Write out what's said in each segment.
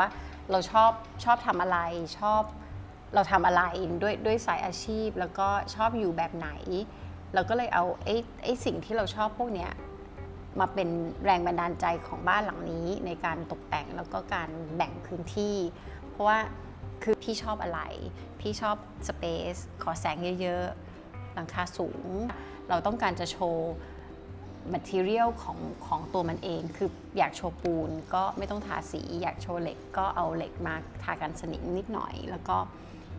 ว่าเราชอบชอบทำอะไรชอบเราทำอะไรด้วยด้วยสายอาชีพ แล้วก็ชอบอยู่แบบไหน เราก็เลยเอาไอ้ไอ้สิ่งที่เราชอบพวกเนี้ยมาเป็นแรงบันดาลใจของบ้านหลังนี้ ในการตกแต่งแล้วก็การแบ่งพื้นที่ เพราะว่าคือพี่ชอบอะไร พี่ชอบสเปซขอแสงเยอะๆหลังคาสูง เราต้องการจะโชว์ material ของของตัวมันเอง คืออยากโชว์ปูนก็ไม่ต้องทาสี อยากโชว์เหล็กก็เอาเหล็กมาทากันสนิมนิดหน่อย แล้วก็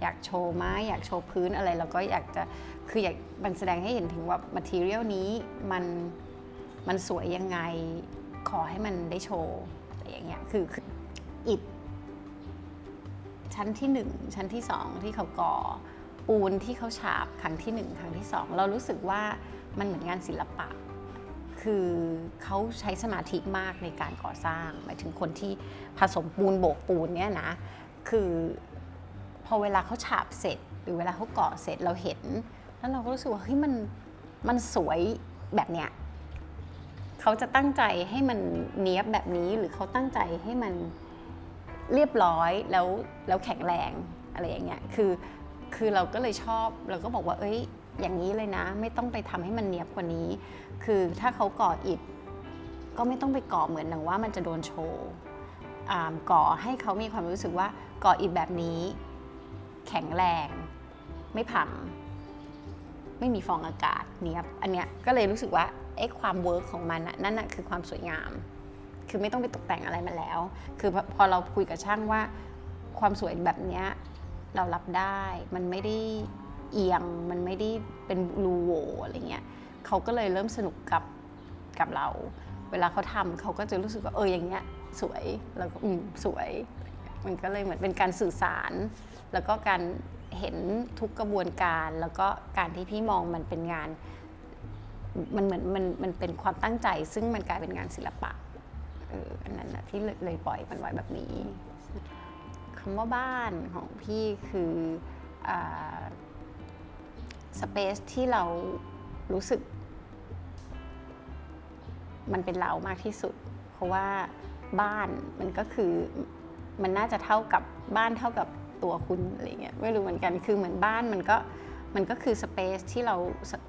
อยากโชว์ไม้อยากโชว์พื้นอะไรเราก็อยากจะคืออยากมันแสดงให้เห็นถึงว่า material นี้มันมันสวยยังไงขอให้มันได้โชว์อะไรอย่างเงี้ยคืออิฐชั้นที่หนึ่งชั้นที่สองที่เขาก่อปูนที่เขาฉาบครั้งที่หนึ่งครั้งที่สองเรารู้สึกว่ามันเหมือนงานศิลปะ คือเขาใช้สมาธิมากในการก่อสร้าง หมายถึงคนที่ผสมปูนโบกปูนเนี่ยนะ คือพอเวลาเขาฉาบเสร็จ หรือเวลาเขาก่อเสร็จเราเห็น แล้วเราก็รู้สึกว่าเฮ้ยมันมันสวยแบบเนี้ยเขาจะตั้งใจให้มันเนี้ยบแบบนี้หรือเขาตั้งใจให้มันเรียบร้อยแล้วแล้วแข็งแรงอะไรอย่างเงี้ยคือคือเราก็เลยชอบเราก็บอกว่าเอ้ย อย่างนี้เลยนะ ไม่ต้องไปทำให้มันเนียบกว่านี้ คือถ้าเขาก่ออิฐก็ไม่ต้องไปก่อเหมือนหนังว่ามันจะโดนโชว์ก่อให้เขามีความรู้สึกว่าก่ออิฐแบบนี้ แข็งแรง ไม่พัง ไม่มีฟองอากาศเนียบอันเนี้ยก็เลยรู้สึกว่าไอ้ความเวิร์กของมันนั่นน่ะคือความสวยงาม คือไม่ต้องไปตกแต่งอะไรมันแล้ว คือพอพอเราคุยกับช่างว่าความสวยแบบเนี้ยเรารับได้มันไม่ได้ เอียง มันไม่ได้เป็นรูโหวอะไรเงี้ยเขาก็เลยเริ่มสนุกกับกับเรา เวลาเขาทำเขาก็จะรู้สึกว่าเอออย่างเงี้ยสวยแล้วก็อืมสวย มันก็เลยเหมือนเป็นการสื่อสาร แล้วก็การเห็นทุกกระบวนการแล้วก็การที่พี่มองมันเป็นงาน มันเหมือนมันมันเป็นความตั้งใจ ซึ่งมันกลายเป็นงานศิลปะเอออันนั้นนะที่เลยปล่อยมันไว้แบบนี้คำว่าบ้านของพี่คือ สเปซที่เรารู้สึก มันเป็นเรามากที่สุด เพราะว่าบ้านมันก็คือมันน่าจะเท่ากับบ้านเท่ากับตัวคุณอะไรเงี้ยไม่รู้เหมือนกันคือเหมือนบ้านมันก็มันก็คือสเปซที่เรา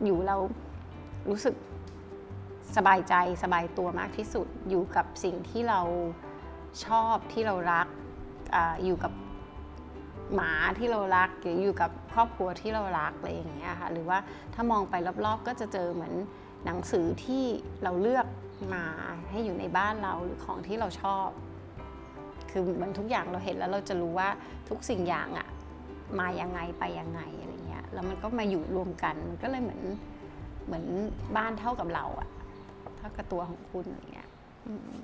อยู่เรารู้สึกสบายใจสบายตัวมากที่สุดอยู่กับสิ่งที่เราชอบที่เรารักอาอยู่กับ หมาที่เรารักหรืออยู่กับครอบครัวที่เรารักอะไรอย่างเงี้ยค่ะหรือว่าถ้ามองไปรอบๆ ก็จะเจอเหมือนหนังสือที่เราเลือกมาให้อยู่ในบ้านเราหรือของที่เราชอบ คือเหมือนทุกอย่างเราเห็นแล้วเราจะรู้ว่าทุกสิ่งอย่างอะมายังไงไปยังไงอะไรเงี้ยแล้วมันก็มาอยู่รวมกันมันก็เลยเหมือนเหมือนบ้านเท่ากับเราอะเท่ากับตัวของคุณอะไรเงี้ย อืม